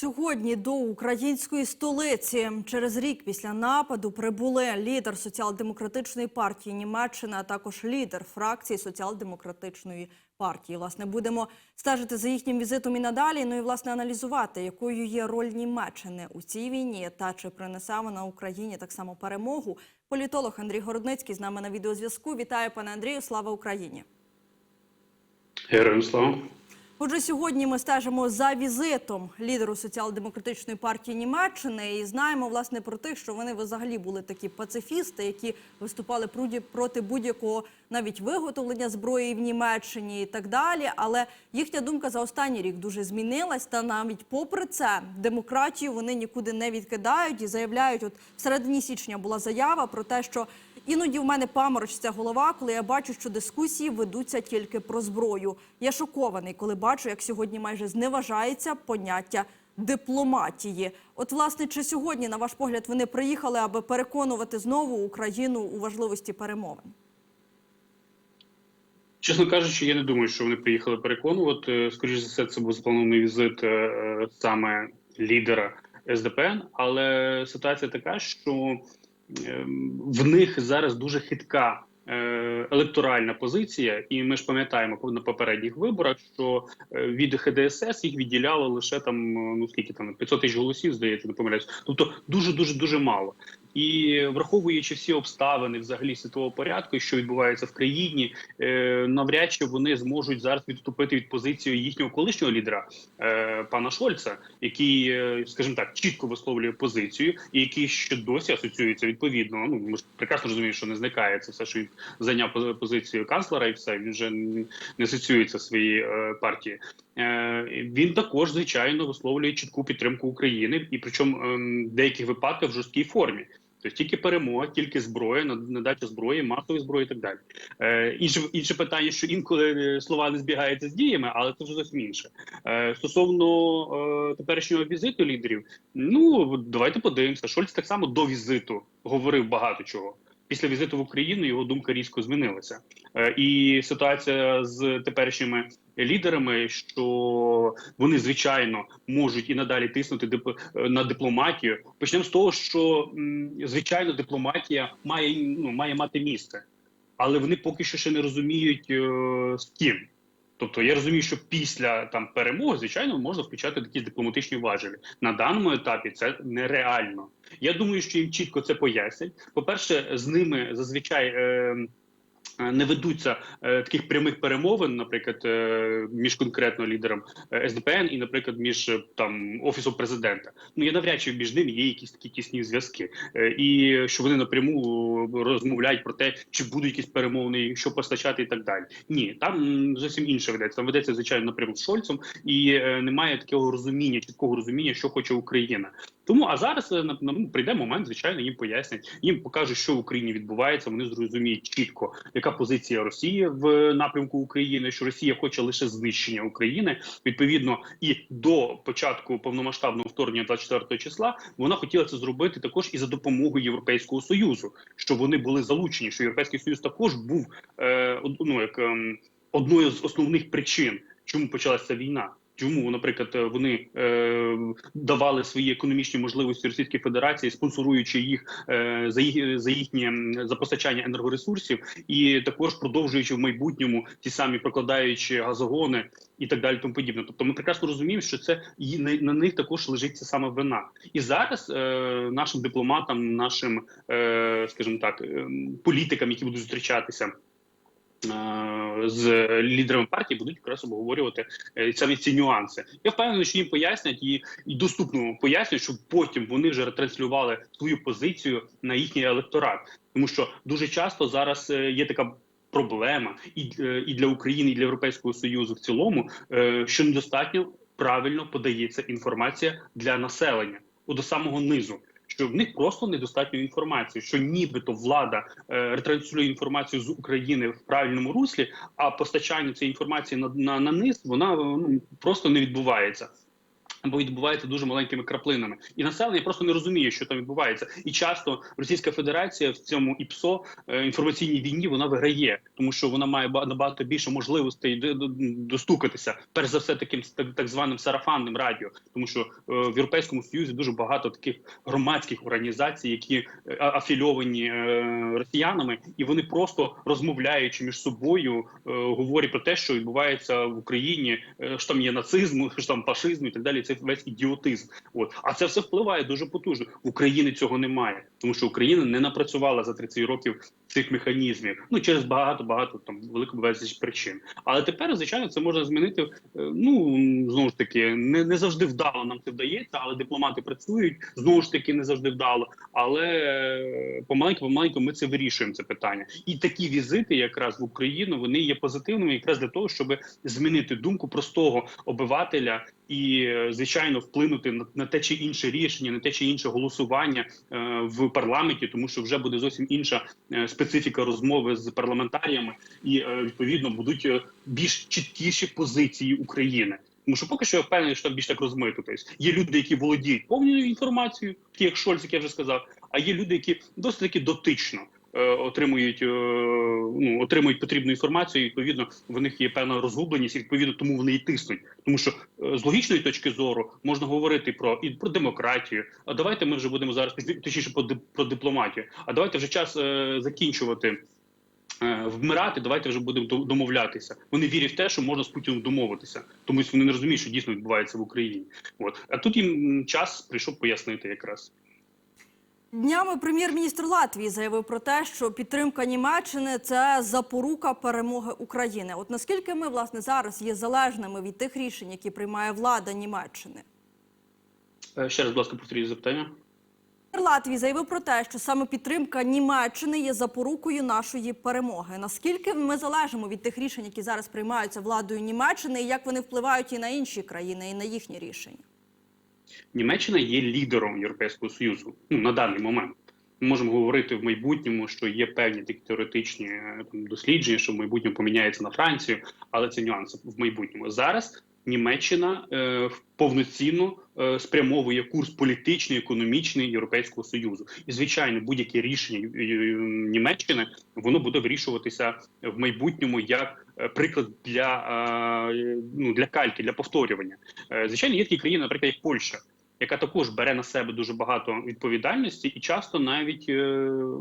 Сьогодні до української столиці через рік після нападу прибули лідер соціал-демократичної партії Німеччини, а також лідер фракції соціал-демократичної партії. Власне, будемо стежити за їхнім візитом і надалі. Ну і власне аналізувати, якою є роль Німеччини у цій війні та чи принесе вона Україні так само перемогу. Політолог Андрій Городницький з нами на відеозв'язку. Вітаю, пане Андрію. Слава Україні! Героям слава. Отже, сьогодні ми стежимо за візитом лідеру соціал-демократичної партії Німеччини і знаємо власне про тих, що вони взагалі були такі пацифісти, які виступали проти будь-якого навіть виготовлення зброї в Німеччині і так далі. Але їхня думка за останній рік дуже змінилась. Та навіть попри це демократію вони нікуди не відкидають і заявляють. От в середині січня була заява про те, що Іноді в мене паморочиться голова, коли я бачу, що дискусії ведуться тільки про зброю. Я шокований, коли бачу, як сьогодні майже зневажається поняття дипломатії. От, власне, чи сьогодні, на ваш погляд, вони приїхали, аби переконувати знову Україну у важливості перемовин? Чесно кажучи, я не думаю, що вони приїхали переконувати. Скоріше за все, це був запланований візит е, саме лідера СДПН. Але ситуація така, що в них зараз дуже хитка. е, Електоральна позиція, і ми ж пам'ятаємо на попередніх виборах, що е, від ХДСС їх відділяло лише там е, ну скільки там 500 тисяч голосів, здається, не помиляюсь. Тобто дуже дуже дуже мало. І враховуючи всі обставини взагалі світового порядку, що відбувається в країні, е, навряд чи вони зможуть зараз відступити від позиції їхнього колишнього лідера е, пана Шольца, який, е, скажімо так, чітко висловлює позицію, і який ще досі асоціюється відповідно. Ну ми ж прекрасно розуміємо, що не зникає це все, що він зайняв пози- позицію канцлера, і все він вже не асоціюється своєї е, партії. Він також звичайно висловлює чітку підтримку України, і причому ем, деяких випадках в жорсткій формі. Тобто тільки перемога, тільки зброя, над- надача зброї, масової зброї і так далі. Е, інше, інше питання, що інколи е, слова не збігаються з діями, але це вже зовсім інше. Е, стосовно е, теперішнього візиту лідерів, ну давайте подивимося. Шольц так само до візиту говорив багато чого. Після візиту в Україну його думка різко змінилася. Е, і ситуація з теперішніми лідерами, що вони звичайно можуть і надалі тиснути е, на дипломатію. Почнемо з того, що звичайно дипломатія має ну має мати місце, але вони поки що ще не розуміють е, з ким. Тобто я розумію, що після там перемоги, звичайно, можна включати такі дипломатичні важелі. На даному етапі це нереально. Я думаю, що їм чітко це пояснять. По-перше, з ними зазвичай. Е, не ведуться е, таких прямих перемовин, наприклад, е, між конкретно лідером е, СДПН і, наприклад, між е, там офісом президента. Ну я навряд чи між ними є якісь такі тісні зв'язки, Е, і що вони напряму розмовляють про те, чи будуть якісь перемовини, що постачати, і так далі. Ні, там зовсім інше ведеться. Там ведеться звичайно напряму з Шольцом, і е, немає такого розуміння, чіткого розуміння, що хоче Україна. Тому а зараз е, на- прийде момент, звичайно, їм пояснять, їм покажуть, що в Україні відбувається. Вони зрозуміють чітко, яка позиція Росії в напрямку України, що Росія хоче лише знищення України. Відповідно, і до початку повномасштабного вторгнення 24 числа вона хотіла це зробити також і за допомогою Європейського союзу, щоб вони були залучені, що Європейський союз також був е, ну, як ем, одною з основних причин, чому почалася війна. Чому, наприклад, е, вони е, давали свої економічні можливості Російській Федерації, спонсоруючи їх е, за їх за їхнє за постачання енергоресурсів, і також продовжуючи в майбутньому ті самі прокладаючи газогони і так далі, тому подібне. Тобто, ми прекрасно розуміємо, що це і на, на них також лежить ця саме вина. І зараз е, нашим дипломатам, нашим, е, скажімо так, е, політикам, які будуть зустрічатися. Е, З лідерами партії будуть якраз обговорювати е, саме ці нюанси. Я впевнений, що їм пояснять і, і доступно пояснять, щоб потім вони вже ретранслювали свою позицію на їхній електорат, тому що дуже часто зараз е, є така. Проблема і, і для України, і для Європейського союзу в цілому, що недостатньо правильно подається інформація для населення до самого низу. Що в них просто недостатньо інформації, що нібито влада е, ретранслює інформацію з України в правильному руслі, а постачання цієї інформації на, на, на низ вона ну просто не відбувається. Або відбувається дуже маленькими краплинами, і населення просто не розуміє, що там відбувається. І часто Російська Федерація в цьому ІПСО е, інформаційній війні вона виграє, тому що вона має ба- набагато більше можливостей до- до- достукатися. Перш за все, таким так, званим сарафанним радіо, тому що е, в Європейському Союзі дуже багато таких громадських організацій, які е, афільовані росіянами, і вони просто розмовляючи між собою, говорять про те, що відбувається в Україні, що там є нацизм, що там фашизм і так далі. Це весь ідіотизм. От а це все впливає дуже потужно. В Україні цього немає, тому що Україна не напрацювала за 30 років цих механізмів. Ну через багато багато там велику безліч причин. Але тепер, звичайно, це можна змінити. е, Ну знову ж таки, не, не завжди вдало нам це вдається, але дипломати працюють знову ж таки не завжди вдало. Але е, помаленьку, помаленьку ми це вирішуємо. Це питання, і такі візити, якраз в Україну, вони є позитивними, якраз для того, щоб змінити думку простого обивателя і звичайно вплинути на, на те чи інше рішення, на те чи інше голосування е, в парламенті, тому що вже буде зовсім інша е, специфіка розмови з парламентаріями, і е, відповідно будуть е, більш чіткіші позиції України. Тому що поки що я впевнений, що там більш так розмито. Тобто є люди, які володіють повною інформацією, такі як Шольц, як я вже сказав. А є люди, які досить таки дотично отримують, е, ну отримують потрібну інформацію. і, Відповідно, в них є певна розгубленість, і відповідно тому вони і тиснуть. Тому що е, з логічної точки зору можна говорити про і про демократію. А давайте ми вже будемо зараз точніше про, про дипломатію. А давайте вже час е, закінчувати. е, Вмирати, давайте вже будемо домовлятися. Вони вірять в те, що можна з Путіним домовитися, тому що вони не розуміють, що дійсно відбувається в Україні. От а тут їм час прийшов пояснити якраз. Днями прем'єр-міністр Латвії заявив про те, що підтримка Німеччини це запорука перемоги України. От наскільки ми власне зараз є залежними від тих рішень, які приймає влада Німеччини? Е, Ще раз, будь ласка, повторіть запитання. Латвії заявив про те, що саме підтримка Німеччини є запорукою нашої перемоги. Наскільки ми залежимо від тих рішень, які зараз приймаються владою Німеччини, і як вони впливають і на інші країни, і на їхні рішення? Німеччина є лідером Європейського союзу ну, на даний момент. Ми можемо говорити в майбутньому, що є певні такі теоретичні е, там, дослідження, що в майбутньому поміняється на Францію, але це нюанси в майбутньому. Зараз Німеччина е, повноцінно е, спрямовує курс політичний, економічний Європейського союзу. І звичайно, будь-яке рішення Німеччини воно буде вирішуватися в майбутньому як е, приклад для, е, ну, для кальки, для повторювання. Е, Звичайно, є такі країни, наприклад, як Польща, яка також бере на себе дуже багато відповідальності, і часто навіть е,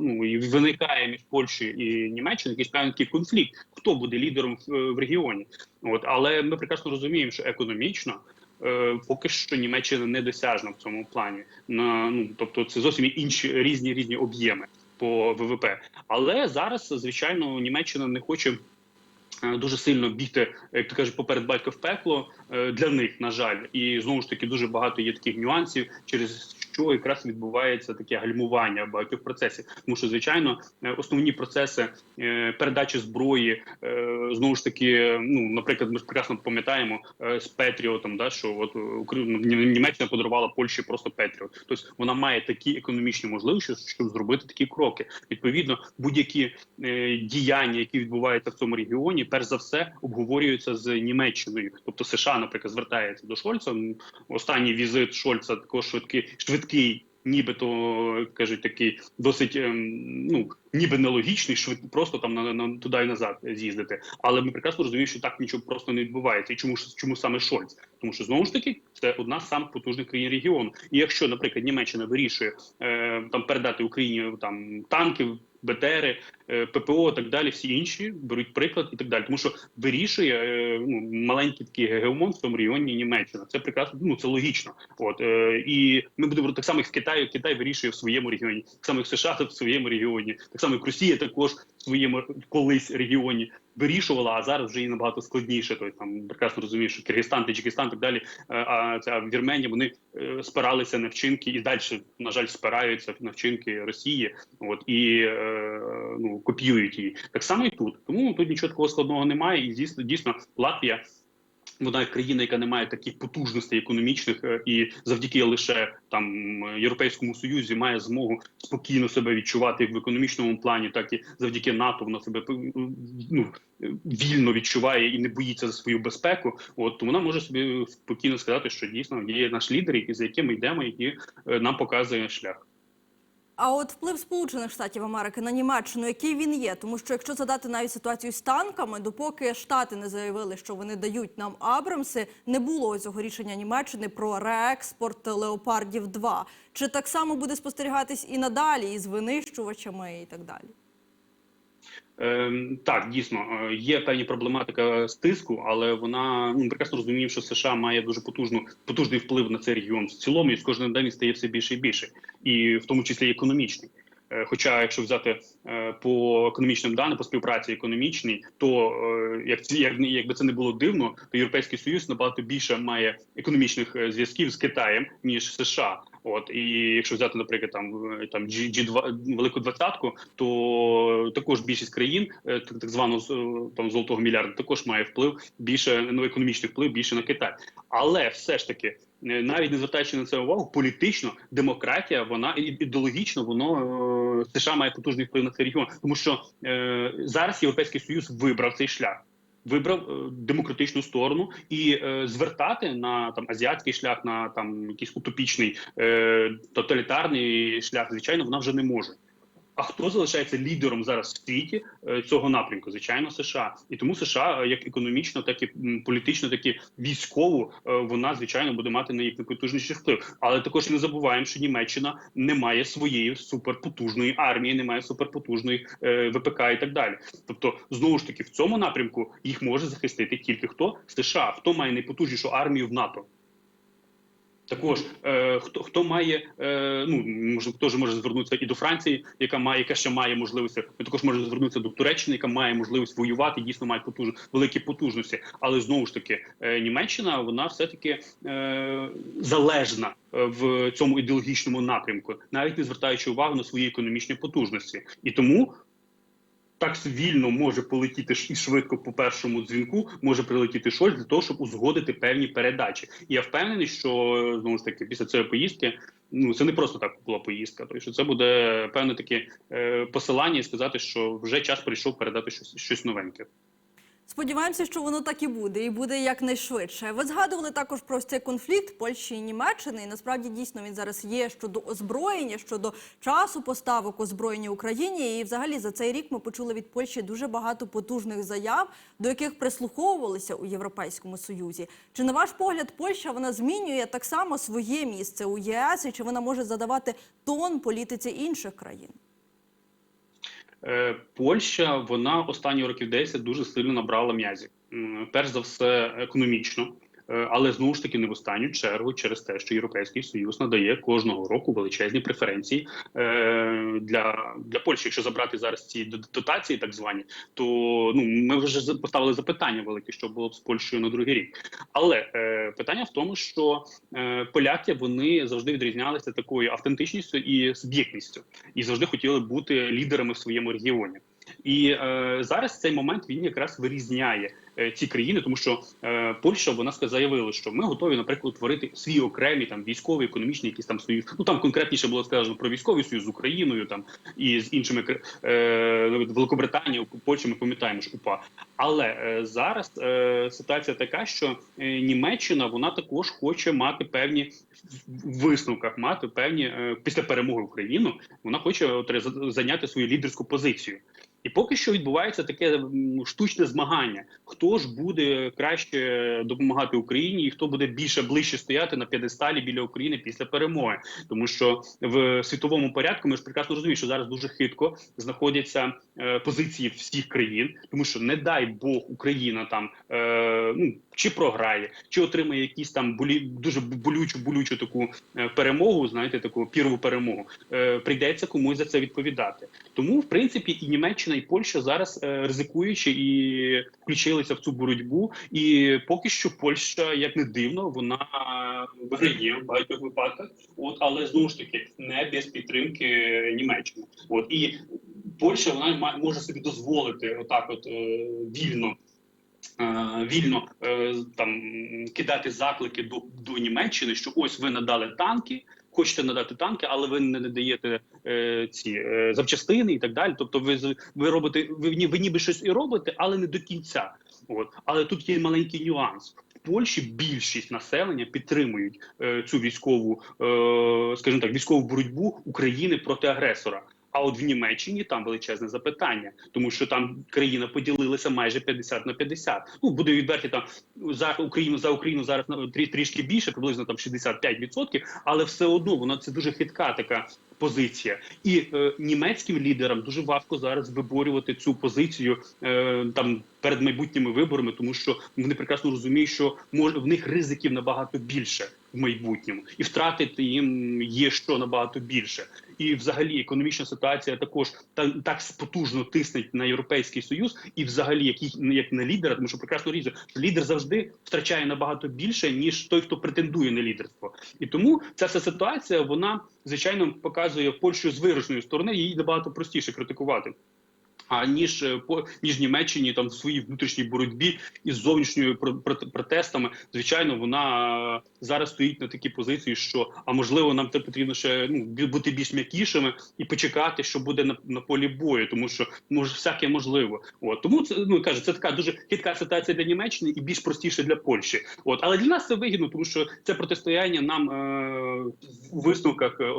ну і виникає між Польщею і Німеччиною якийсь певний конфлікт, хто буде лідером в, в регіоні. От але ми прекрасно розуміємо, що економічно. е, Поки що Німеччина недосяжна в цьому плані. На ну тобто, це зовсім інші різні різні об'єми по ВВП. Але зараз, звичайно, Німеччина не хоче е, дуже сильно бігти, як ти кажеш, поперед батька в пекло е, для них, на жаль, і знову ж таки дуже багато є таких нюансів, через що якраз відбувається таке гальмування багатьох процесів. Тому що, звичайно, е, основні процеси е, передачі зброї е, знову ж таки, ну наприклад, ми ж прекрасно пам'ятаємо з Петріотом, да що от ну, Нім- Німеччина подарувала Польщі просто Петріот. Тобто вона має такі економічні можливості, щоб зробити такі кроки. Відповідно, будь-які діяння, які відбуваються в цьому регіоні, перш за все обговорюються з Німеччиною. Тобто США, наприклад, звертається до Шольца. Останній візит Шольца також швидкий, швидкий. Нібито кажуть, такий досить ем, ну ніби нелогічний, швид просто там на, на туди і назад з'їздити. Але ми прекрасно розуміємо, що так нічого просто не відбувається. І чому чому саме Шольц? Тому що знову ж таки це одна з самих потужних країн регіону. І якщо, наприклад, Німеччина вирішує е, там передати Україні там танки. БТРи, е, ППО, так далі, всі інші беруть приклад і так далі. Тому що вирішує е, ну, маленький такий гегемон в цьому регіоні Німеччина. Це прекрасно, ну це логічно. От е, і ми будемо так само, як в Китаї. Китай вирішує в своєму регіоні, так само як США в своєму регіоні, так само як Росія також в своєму колись регіоні вирішувала, а зараз вже і набагато складніше. Тобто там прекрасно розумієш, що Киргизстан, Таджикистан, так далі. А ця Вірменія вони е, спиралися на вчинки і далі, на жаль, спираються на вчинки Росії. От і е, ну копіюють її. Так само і тут. Тому тут нічого такого складного немає. І дійсно, дійсно Латвія Вона країна, яка не має таких потужностей економічних, е, і завдяки лише там європейському союзі має змогу спокійно себе відчувати в економічному плані, так і завдяки НАТО вона себе п- ну, е, вільно відчуває і не боїться за свою безпеку. От то вона може собі спокійно сказати, що дійсно є наш лідер, який за яким ми йдемо, який е, нам показує шлях. А от вплив Сполучених Штатів Америки на Німеччину, який він є? Тому що якщо задати навіть ситуацію з танками, допоки Штати не заявили, що вони дають нам Абрамси, не було цього рішення Німеччини про реекспорт леопардів 2 Чи так само буде спостерігатись і надалі із винищувачами і так далі? Ем, так, дійсно е, є певні проблематика стиску, але вона ну прекрасно розуміємо, що США має дуже потужну потужний вплив на цей регіон в цілому, і з кожним він стає все більше і більше, і в тому числі економічний. Е, Хоча, якщо взяти е, по економічним даним, по співпраці економічній, то як як, якби це не було дивно, то європейський союз набагато більше має економічних зв'язків з Китаєм ніж США. От і якщо взяти, наприклад, там е, там G, 2 велику двадцятку, то також більшість країн, е, так, так званого е, там золотого мільярда, також має вплив більше ну, економічний вплив більше на Китай. Але все ж таки, навіть не звертаючи на це увагу, політично демократія, вона ідеологічно, воно США має потужний вплив на цей регіон, тому що е, зараз європейський союз вибрав цей шлях. Вибрав е, демократичну сторону і е, звертати на там азіатський шлях, на там якийсь утопічний е, тоталітарний шлях, звичайно, вона вже не може. А хто залишається лідером зараз в світі е, цього напрямку? Звичайно, США, і тому США, е, як економічно, так і політично, так і військово, е, вона звичайно буде мати на їх найпотужніший вплив. Але також не забуваємо, що Німеччина не має своєї суперпотужної армії, не має суперпотужної ВПК і так далі. Тобто, знову ж таки, в цьому напрямку їх може захистити тільки хто США, хто має найпотужнішу армію в НАТО. Також е, хто хто має е, ну може теж може звернутися і до Франції, яка має яка ще має можливості. Ми також можемо звернутися до Туреччини, яка має можливість воювати, дійсно має потуж великі потужності. Але знову ж таки, е, Німеччина вона все таки е, залежна е, в цьому ідеологічному напрямку, навіть не звертаючи увагу на свої економічні потужності, і тому. Так вільно може полетіти і швидко по першому дзвінку, може прилетіти щось для того, щоб узгодити певні передачі. І я впевнений, що знову ж таки після цієї поїздки ну це не просто так була поїздка. то що це буде певне таке е, посилання і сказати, що вже час прийшов передати щось щось новеньке. Сподіваємося, що воно так і буде, і буде якнайшвидше. Ви згадували також про цей конфлікт Польщі і Німеччини. І насправді дійсно він зараз є щодо озброєння, щодо часу поставок озброєння Україні. І взагалі за цей рік ми почули від Польщі дуже багато потужних заяв, до яких прислуховувалися у Європейському Союзі. Чи на ваш погляд, Польща вона змінює так само своє місце у ЄС, і чи вона може задавати тон політиці інших країн? Е, Польща вона останні років 10 дуже сильно набрала м'язів. Перш за все, економічно. Е, Але знову ж таки не в останню чергу через те, що Європейський Союз надає кожного року величезні преференції е, для, для Польщі. Якщо забрати зараз ці дотації, так звані, то ну ми вже поставили запитання велике, що було б з Польщею на другий рік. Але е, питання в тому, що е, поляки вони завжди відрізнялися такою автентичністю і суб'єктністю, і завжди хотіли бути лідерами в своєму регіоні. І е, зараз цей момент він якраз вирізняє ці країни, тому що е, Польща вона заявила, що ми готові, наприклад, творити свій окремий там військовий, економічний якийсь там союз. Ну там конкретніше було сказано про військовий союз з Україною, там і з іншими е, Великобританія, Польща, ми пам'ятаємо ж УПА. Але е, зараз е, ситуація така, що е, Німеччина вона також хоче мати певні висновках, мати певні е, після перемоги України. Вона хоче от, за- зайняти свою лідерську позицію. І поки що відбувається таке штучне змагання: хто ж буде краще допомагати Україні, і хто буде більше ближче стояти на п'єдесталі біля України після перемоги, тому що в світовому порядку ми ж прекрасно розуміємо, що зараз дуже хитко знаходяться е, позиції всіх країн, тому що не дай Бог Україна там е, ну чи програє, чи отримає якісь там болі дуже болючу болючу таку е, перемогу, знаєте, таку пірову перемогу. Е, прийдеться комусь за це відповідати. Тому, в принципі, і Німеччина, і Польща зараз е, ризикуючи і включилися в цю боротьбу. І поки що Польща, як не дивно, вона виграє в багатьох випадках. От, але знову ж таки не без підтримки Німеччини. От і Польща вона може собі дозволити отак, от е, вільно вільно е, там кидати заклики до, до Німеччини, що ось ви надали танки. Хочете надати танки, але ви не надаєте е, ці е, запчастини і так далі. Тобто, ви ви робите ви, ви ніби щось і робите, але не до кінця. От але тут є маленький нюанс. В Польщі більшість населення підтримують е, цю військову, е, скажімо так, військову боротьбу України проти агресора. А от в Німеччині там величезне запитання, тому що там країна поділилася майже 50 на 50. Ну буде відверті там за Україну за Україну зараз на трі- трішки більше, приблизно там 65%, але все одно вона це дуже хитка така позиція. І е, німецьким лідерам дуже важко зараз виборювати цю позицію е, там перед майбутніми виборами, тому що вони прекрасно розуміють, що може в них ризиків набагато більше в майбутньому, і втратити їм є що набагато більше. І, взагалі, економічна ситуація також та так потужно тиснеть на європейський союз, і взагалі, як їх як на лідера, тому що прекрасно різно, що лідер завжди втрачає набагато більше ніж той, хто претендує на лідерство. І тому ця вся ситуація вона звичайно показує Польщу з вираженої сторони. Її набагато простіше критикувати. А ніж е, по ніж Німеччині там в своїй внутрішній боротьбі із зовнішньою про- протестами, звичайно, вона е, зараз стоїть на такій позиції, що а можливо, нам це потрібно ще ну бути більш м'якішими і почекати, що буде на, на полі бою, тому що може всяке можливо. От тому це ну кажу, це така дуже хитка ситуація для Німеччини і більш простіше для Польщі. От але для нас це вигідно, тому що це протистояння нам е, у висновках е,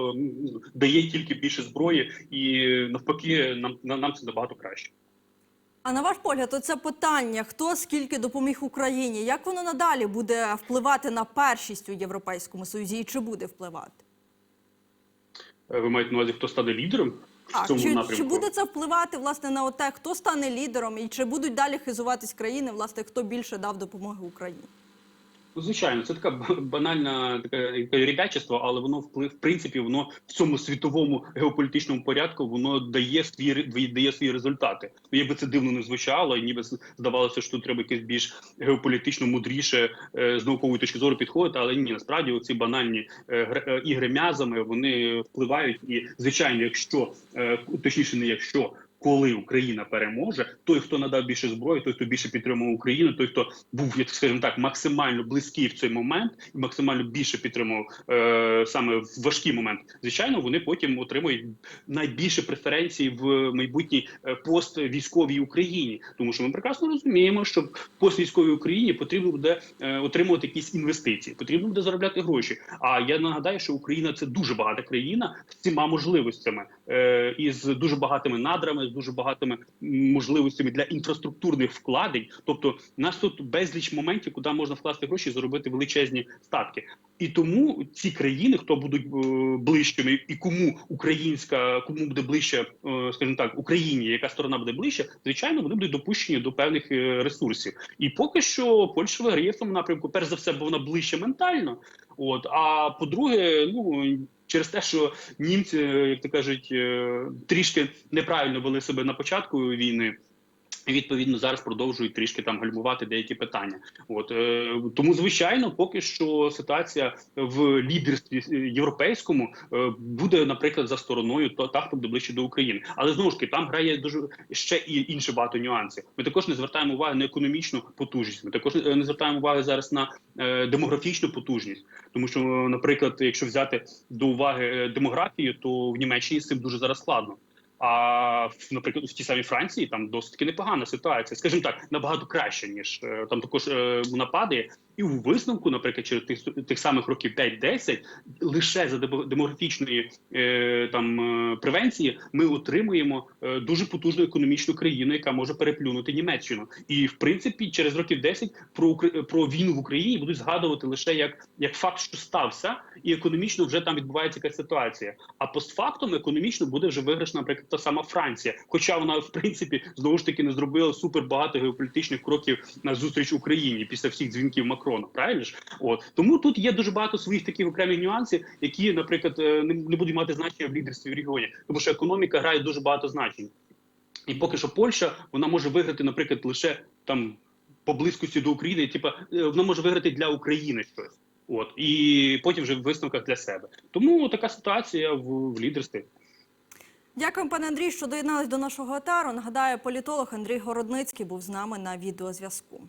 дає тільки більше зброї, і навпаки, нам нам це набагато краще. А на ваш погляд, оце питання: хто скільки допоміг Україні? Як воно надалі буде впливати на першість у Європейському Союзі і чи буде впливати? Е, Ви маєте на увазі, хто стане лідером в цьому чи, напрямку? чи буде це впливати власне на те, хто стане лідером, і чи будуть далі хизуватись країни, власне, хто більше дав допомоги Україні? Ну, Звичайно, це така банальна таке ребячество, але воно вплив в принципі воно в цьому світовому геополітичному порядку воно дає свій дає свої результати. Ну, якби це дивно не звучало, і ніби здавалося, що тут треба якесь більш геополітично мудріше е, з наукової точки зору підходити. Але ні, насправді оці банальні е, е, ігри м'язами вони впливають. І звичайно, якщо точніше, не якщо. Коли Україна переможе, той, хто надав більше зброї, той, хто більше підтримував Україну, той, хто був, як скажімо так, максимально близький в цей момент і максимально більше підтримував е, саме в важкий момент. Звичайно, вони потім отримують найбільше преференцій в майбутній е, поствійськовій Україні, тому що ми прекрасно розуміємо, що поствійськовій Україні потрібно буде е, отримувати якісь інвестиції, потрібно буде заробляти гроші. А я нагадаю, що Україна це дуже багата країна з всіма можливостями із дуже багатими надрами, з дуже багатими можливостями для інфраструктурних вкладень. Тобто, нас тут безліч моментів, куди можна вкласти гроші і заробити величезні статки. І тому ці країни, хто будуть е, ближчими, і кому українська, кому буде ближче, е, скажімо так, Україні, яка сторона буде ближче, звичайно, вони будуть допущені до певних е, ресурсів. І поки що Польща виграє в цьому напрямку, перш за все, бо вона ближче ментально. От а по-друге, ну через те, що німці, як то кажуть, е, трішки неправильно вели себе на початку війни. Відповідно зараз продовжують трішки там гальмувати деякі питання. От е, тому, звичайно, поки що ситуація в лідерстві е, європейському е, буде, наприклад, за стороною то та, хто буде ближче до України. Але знову ж таки, там грає дуже ще і інше багато нюансів. Ми також не звертаємо уваги на економічну потужність. Ми також е, не звертаємо уваги зараз на е, демографічну потужність, тому що, наприклад, якщо взяти до уваги е, демографію, то в Німеччині з цим дуже зараз складно. А наприклад, в тій самій Франції там досить таки непогана ситуація, скажімо так, набагато краще ніж е, там також е, вона падає. І у висновку, наприклад, через тих тих самих років 5-10, лише за демо- демографічної е, там е, превенції ми отримуємо е, дуже потужну економічну країну, яка може переплюнути Німеччину. І в принципі, через років 10 про про війну в Україні будуть згадувати лише як, як факт, що стався, і економічно вже там відбувається якась ситуація. А постфактум економічно буде вже виграшна, наприклад, та сама Франція. Хоча вона в принципі знову ж таки не зробила супер багато геополітичних кроків на зустріч Україні після всіх дзвінків Макрона. Правильно ж? От тому тут є дуже багато своїх таких окремих нюансів, які, наприклад, е, не, не будуть мати значення в лідерстві в регіоні, тому що економіка грає дуже багато значень. І поки що Польща вона може виграти, наприклад, лише там по близькості до України, типа е, вона може виграти для України щось. От і потім вже в висновках для себе. Тому така ситуація в, в лідерстві. Дякуємо, пане Андрій, що доєднались до нашого етеру. Нагадаю, політолог Андрій Городницький був з нами на відеозв'язку.